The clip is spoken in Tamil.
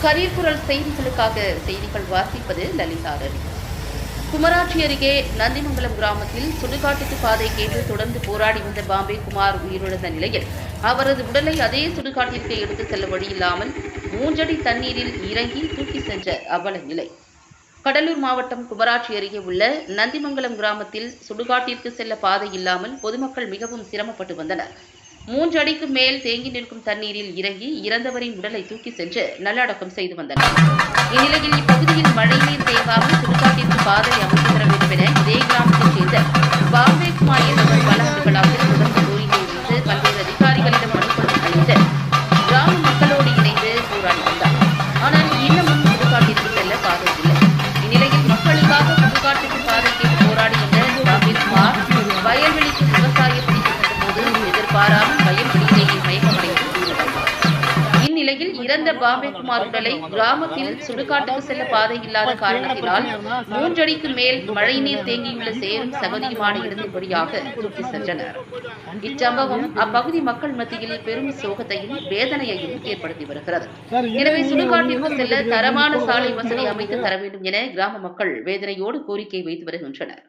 கரீர்குரல் செய்திகளுக்காக செய்திகள் வாசிப்பது லலிதா ரவி. குமராட்சி அருகே நந்திமங்கலம் கிராமத்தில் சுடுகாட்டுக்கு பாதை கேட்டு தொடர்ந்து போராடி வந்த பாம்பே குமார் உயிரிழந்த நிலையில் அவரது உடலை அதே சுடுகாட்டிற்கு எடுத்து செல்ல வழியில்லாமல் மூஞ்சடி தண்ணீரில் இறங்கி தூக்கி சென்ற அவல நிலை. கடலூர் மாவட்டம் குமராட்சி அருகே உள்ள நந்திமங்கலம் கிராமத்தில் சுடுகாட்டிற்கு செல்ல பாதை இல்லாமல் பொதுமக்கள் மிகவும் சிரமப்பட்டு வந்தனர். மூன்று அடிக்கு மேல் தேங்கி நிற்கும் தண்ணீரில் இறங்கி இறந்தவரின் உடலை தூக்கி சென்று நல்லடக்கம் செய்து வந்தனர். இந்நிலையில் இப்பகுதியில் மழைநீர் தேங்காமல் சுடுகாட்டிற்கு பாதை அமைத்து தர வேண்டும் என இதே கிராமத்தைச் சேர்ந்த பாம்பே குமார் என்ற பாராமல் எதிர்பாராமல் வயல்வெளியிலேயே மயக்கமடைந்து இந்நிலையில் இறந்த பாம்பேகுமார் உடலை கிராமத்தில் சுடுகாட்டுக்கு செல்ல பாதை இல்லாத காரணத்தினால் மூன்றடிக்கு மேல் மழைநீர் தேங்கியுள்ள சேரும் சகதியுமான இடத்தின்படியாக தூக்கி சென்றனர் இச்சம்பவம் அப்பகுதி மக்கள் மத்தியில் பெரும் சோகத்தையும் வேதனையையும் ஏற்படுத்தி வருகிறது. எனவே சுடுகாட்டிற்கு செல்ல தரமான சாலை வசதி அமைத்து தர வேண்டும் என கிராம மக்கள் வேதனையோடு கோரிக்கை வைத்து வருகின்றனர்.